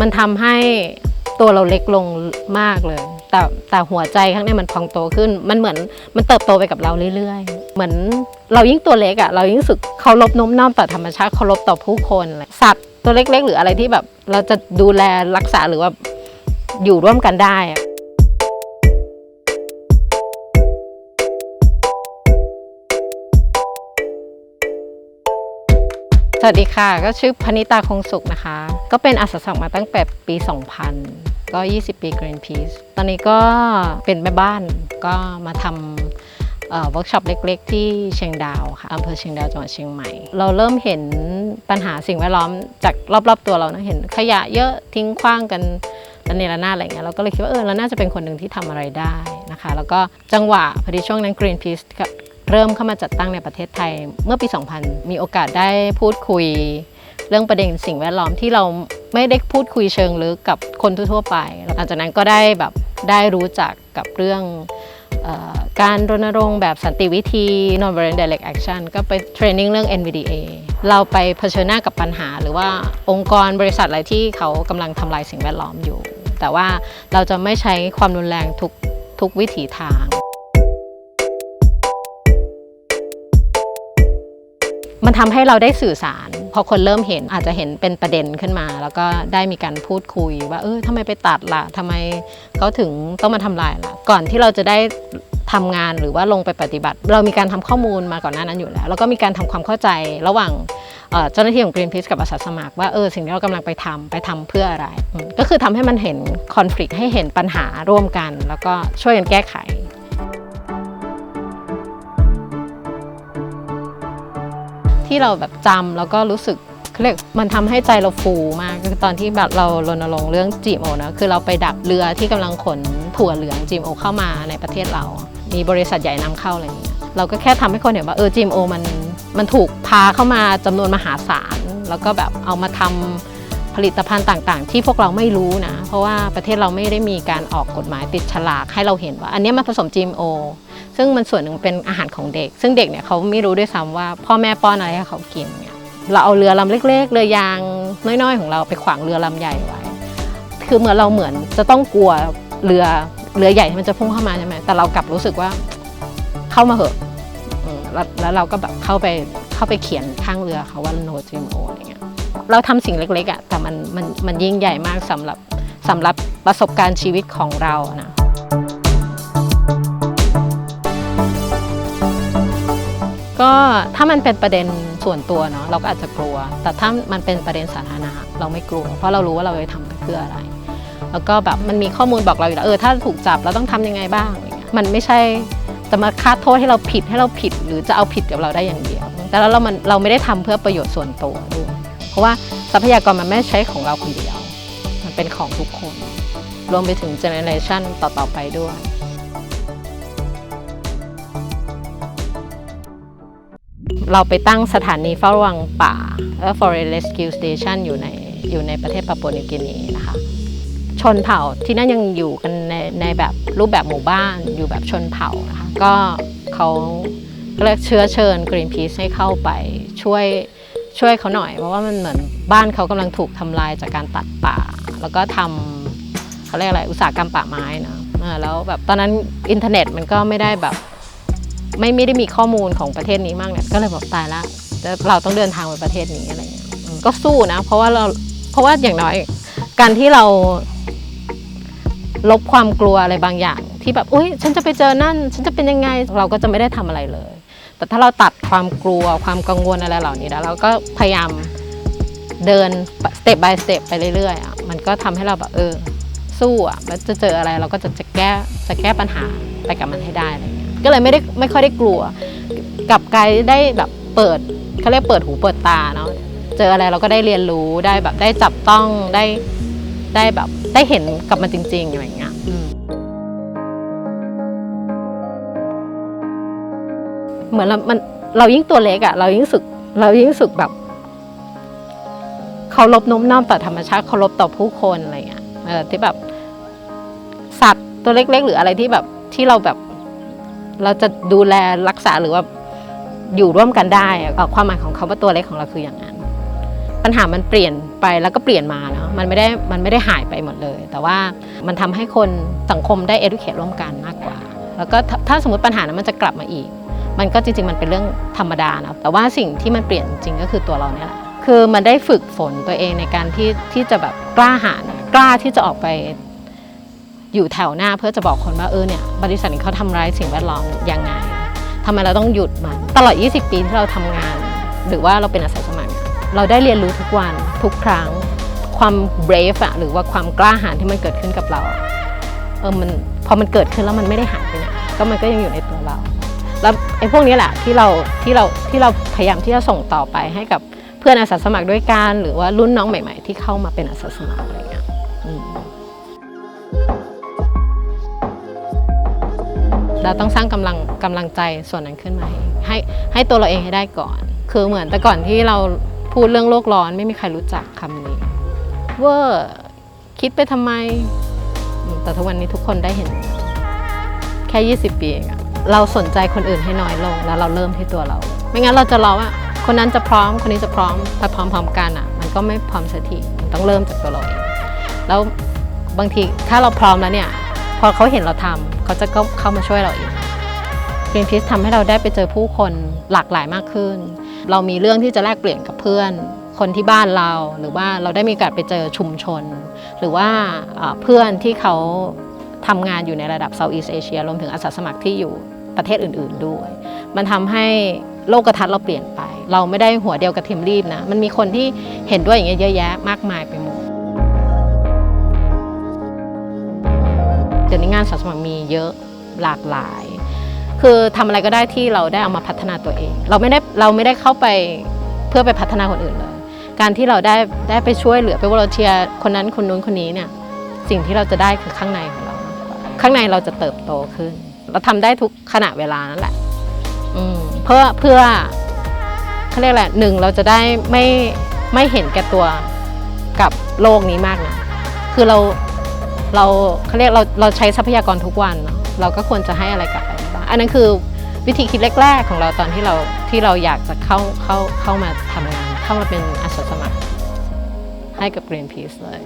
มันทำให้ตัวเราเล็กลงมากเลย แต่แต่หัวใจข้างในมันพองโตขึ้น มันเหมือนมันเติบโตไปกับเราเรื่อยๆ เหมือนเรายิ่งตัวเล็กอะ่ะ เรายิ่งสึกเคารพน้มน้อมต่อธรรมชาติเคารพต่อผู้คนเลยสัตว์ตัวเล็กๆ หรืออะไรที่แบบ เราจะดูแลรักษาหรือว่าอยู่ร่วมกันได้ สวัสดีค่ะ ก็ชื่อพนิตาคงสุขนะคะ ก็เป็นอาสาสมัครมาตั้งแต่ปี 2000 ก็ 20 ปี Greenpeace ตอนนี้ก็เป็นแม่บ้านก็มาทำเวิร์กช็อปเล็กๆ ที่เชียงดาวค่ะอำเภอเชียงดาวจังหวัดเชียงใหม่ เราเริ่มเห็นปัญหาสิ่งแวดล้อมจากรอบๆตัวเรานะเห็นขยะเยอะทิ้งขว้างกันระเนระนาดอะไรเงี้ยเราก็เลยคิดว่าเออเราน่าจะเป็นคนหนึ่งที่ทำอะไรได้นะคะ แล้วก็จังหวะพอดีช่วงนั้น Greenpeace เริ่มเข้ามาจัดตั้งในประเทศไทยเมื่อปี 2000 มีโอกาสได้พูดคุย เรื่องประเด็นสิ่งแวดล้อมที่เราไม่ได้พูดคุยเชิงลึกกับคนทั่วไป หลังจากนั้นก็ได้แบบได้รู้จักกับเรื่องออการรณรงค์แบบสันติวิธี non-violent direct action ก็ไปเทรนนิ่งเรื่อง NVDA เราไปเผชิญหน้ากับปัญหา หรือว่าองค์กรบริษัทอะไรที่เขากำลังทำลายสิ่งแวดล้อมอยู่ แต่ว่าเราจะไม่ใช้ความรุนแรงทุกทุกวิถีทาง มันทำให้เราได้สื่อสาร พอคนเริ่มเห็นอาจจะเห็นเป็นประเด็นขึ้นมา แล้วก็ได้มีการพูดคุยว่าเออทำไมไปตัดล่ะทำไมเขาถึงต้องมาทำลายล่ะ ก่อนที่เราจะได้ทำงานหรือว่าลงไปปฏิบัติ เรามีการทำข้อมูลมาก่อนหน้านั้นอยู่แล้ว แล้วก็มีการทำความเข้าใจระหว่างเจ้าหน้าที่ของ Greenpeace กับอาสาสมัครว่าเออสิ่งที่เรากำลังไปทำไปทำเพื่ออะไร ก็คือทำให้มันเห็นคอน FLICT ให้เห็นปัญหาร่วมกัน แล้วก็ช่วยกันแก้ไข ที่เราแบบจำแล้วก็รู้สึกเรียกมันทำให้ใจเราฟูมากคือตอนที่แบบเรารณรงค์เรื่อง GMO นะคือเราไปดับเรือที่กำลังขนถั่วเหลือง GMO เข้ามาในประเทศเรา มีบริษัทใหญ่นำเข้าอะไรอย่างเงี้ยเราก็แค่ทำให้คนเห็นว่าเออ GMO มันมันถูกพาเข้ามาจำนวนมหาศาลแล้วก็แบบเอามาทำผ ลิตภัณฑ์ต่างๆ ที่พวกเราไม่รู้นะ เพราะว่าประเทศเราไม่ได้มีการออกกฎหมายติดฉลากให้เราเห็นว่า อันนี้มันผสม GMO ซึ่งมันส่วนหนึ่งเป็นอาหารของเด็ก ซึ่งเด็กเนี่ยเขาไม่รู้ด้วยซ้ำว่าพ่อแม่ป้อนอะไรให้เขากินเนี่ยเราเอาเรือลำเล็ก ๆ เรือยางน้อยๆ ของเราไปขวางเรือลำใหญ่ไว้ คือเหมือนเราเหมือนจะต้องกลัวเรือเรือใหญ่มันจะพุ่งเข้ามาใช่ไหมแต่เรากลับรู้สึกว่าเข้ามาเหอะแล้วแล้วเราก็แบบเข้าไปเข้าไปเขียนข้างเรือเขาว่า no GMO อะไรเงี้ย เราทำสิ่งเล็กๆอะแต่มันมันมันยิ่งใหญ่มากสำหรับสำหรับประสบการณ์ชีวิตของเรานะก็ถ้ามันเป็นประเด็นส่วนตัวเนาะเราก็อาจจะกลัว แต่ถ้ามันเป็นประเด็นสาธารณะเราไม่กลัว เพราะเรารู้ว่าเราจะทำไปเพื่ออะไร แล้วก็แบบมันมีข้อมูลบอกเราอยู่แล้วเออถ้าถูกจับเราต้องทำยังไงบ้างอะไรเงี้ยมันไม่ใช่จะมาคาดโทษให้เราผิดให้เราผิด หรือจะเอาผิดกับเราได้อย่างเดียว แต่แล้วเรามันเราไม่ได้ทำเพื่อประโยชน์ส่วนตัวด้วย เพราะว่าทรัพยากรมันไม่ใช่ของเราคนเดียว มันเป็นของทุกคน รวมไปถึงเจเนอเรชันต่อ ๆ ไปด้วยเราไปตั้งสถานีเฝ้าระวังป่า Forest Rescue Station อยู่ในอยู่ในประเทศปาปัวนิวกินีนะคะ ชนเผ่าที่นั่นยังอยู่กันในในแบบรูปแบบหมู่บ้านอยู่แบบชนเผ่านะคะ ก็เขาเรียกเชื้อเชิญ Greenpeace ให้เข้าไปช่วย ช่วยเขาหน่อย เพราะว่ามันเหมือนบ้านเขากำลังถูกทำลายจากการตัดป่า แล้วก็ทำเขาเรียกอะไรอุตสาหกรรมป่าไม้นะแล้วแบบตอนนั้นอินเทอร์เน็ตมันก็ไม่ได้แบบ ไม่ไม่ได้มีข้อมูลของประเทศนี้มากเนี่ยก็เลยบอกตายละแล้วเราต้องเดินทางไปประเทศนี้อะไรเงี้ยก็สู้นะ เพราะว่าเราเพราะว่าอย่างน้อย การที่เรา ลบความกลัวอะไรบางอย่าง ที่แบบอุ้ยฉันจะไปเจอนั่น ฉันจะเป็นยังไง เราก็จะไม่ได้ทำอะไรเลย แต่ถ้าเราตัดความกลัวความกังวลอะไรเหล่านี้แล้วเราก็พยายามเดินสเต็ป by สเต็ปไปเรื่อยๆอะมันก็ทำให้เราแบบเออสู้อะแล้วจะเจออะไรเราก็จะจะแก้จะแก้ปัญหาไปกับมันให้ได้อะไรเงี้ยก็เลยไม่ได้ไม่ค่อยได้กลัวกลับกายได้แบบเปิดเขาเรียกเปิดหูเปิดตาเนาะเจออะไรเราก็ได้เรียนรู้ได้แบบได้จับต้องได้ได้แบบได้เห็นกับมันจริง ๆอะไรเงี้ย เหมือนเรามันเรายิ่งตัวเล็กอะเรายิ่งสึก เรายิ่งสึกแบบเคารพน้มน้อมต่อธรรมชาติเคารพต่อผู้คนอะไรเงี้ยเออที่แบบ สัตว์ตัวเล็ก ๆ หรืออะไรที่แบบที่เราแบบ เราจะดูแลรักษาหรือว่าอยู่ร่วมกันได้อะความหมายของคาว่าตัวเล็กของเราคืออย่างนั้น ปัญหามันเปลี่ยนไปแล้วก็เปลี่ยนมาเนาะมันไม่ได้มันไม่ได้หายไปหมดเลย แต่ว่ามันทำให้คนสังคมได้ educate ร่วมกันมากกว่า แล้วก็ถ้าสมมติปัญหานั้นมันจะกลับมาอีก มันก็จริงๆมันเป็นเรื่องธรรมดานะแต่ว่าสิ่งที่มันเปลี่ยนจริงก็คือตัวเราเนี่ยแหละคือมันได้ฝึกฝนตัวเองในการที่ที่จะแบบกล้าหาญกล้าที่จะออกไปอยู่แถวหน้าเพื่อจะบอกคนว่าเออเนี่ยบริษัทนี้เขาทำร้ายสิ่งแวดล้อมยังไงทำไมเราต้องหยุดมันตลอด 20 ปีที่เราทำงาน หรือว่าเราเป็นอาสาสมัคร เราได้เรียนรู้ทุกวันทุกครั้งความ brave อะหรือว่าความกล้าหาญที่มันเกิดขึ้นกับเราเออมันพอมันเกิดขึ้นแล้วมันไม่ได้หายไปไหนก็มันก็ยังอยู่ในตัวเรา แล้วไอ้พวกนี้แหละที่เราที่เราที่เราพยายามที่จะส่งต่อไปให้กับเพื่อนอาสาสมัครด้วยกันหรือว่ารุ่นน้องใหม่ ๆ ที่เข้ามาเป็นอาสาสมัครอะไรเงี้ยเราต้องสร้างกำลังกำลังใจส่วนนั้นขึ้นมาให้ให้ตัวเราเองให้ได้ก่อน คือเหมือนแต่ก่อนที่เราพูดเรื่องโลกร้อนไม่มีใครรู้จักคำนี้เวอร์คิดไปทำไมอืมแต่ทุกวันนี้ทุกคนได้เห็น แค่ 20 ปีเองอะ เราสนใจคนอื่นให้น้อยลงแล้วเราเริ่มที่ตัวเรา ไม่งั้นเราจะรอว่าคนนั้นจะพร้อมคนนี้จะพร้อมไปพร้อมๆกันอะ มันก็ไม่พร้อมสักทีมันต้องเริ่มจากตัวเราเองแล้วบางทีถ้าเราพร้อมแล้วเนี่ย พอเขาเห็นเราทำเขาจะก็เข้ามาช่วยเราเอง Greenpeace ทำให้เราได้ไปเจอผู้คนหลากหลายมากขึ้น เรามีเรื่องที่จะแลกเปลี่ยนกับเพื่อน คนที่บ้านเรา หรือว่าเราได้มีโอกาสไปเจอชุมชน หรือว่าเอ่อเพื่อนที่เขาทำงานอยู่ในระดับ Southeast Asia รวมถึงอาสาสมัครที่อยู่ ประเทศอื่น ๆด้วย มันทำให้โลกทัศน์เราเปลี่ยนไป เราไม่ได้หัวเดียวกับเทีมรีบนะ มันมีคนที่เห็นด้วยอย่างเงี้ยเยอะแยะมากมายไปหมดเดี๋ยวนี้งานสาสมัครมีเยอะหลากหลาย คือทำอะไรก็ได้ที่เราได้เอามาพัฒนาตัวเอง เราไม่ได้เราไม่ได้เข้าไปเพื่อไปพัฒนาคนอื่นเลย การที่เราได้ได้ไปช่วยเหลือไปวอลเทียคนนั้นคนนู้นคนนี้เนี่ยสิ่งที่เราจะได้คือข้างในของเรา ข้างในเราจะเติบโตขึ้น เราทำได้ทุกขณะเวลานั่นแหละเพื่อเพื่อเขาเรียกอะไรหนึ่งเราจะได้ไม่ไม่เห็นแก่ตัวกับโลกนี้มากนะคือเราเราเขาเรียกเราเราใช้ทรัพยากรทุกวันเนาะเราก็ควรจะให้อะไรกลับไปบ้างอันนั้นคือวิธีคิดแรก ๆ ของเราตอนที่เราที่เราอยากจะเข้าเข้าเข้ามาทำงาน เข้ามาเป็นอาสาสมัครให้กับ Greenpeace เลย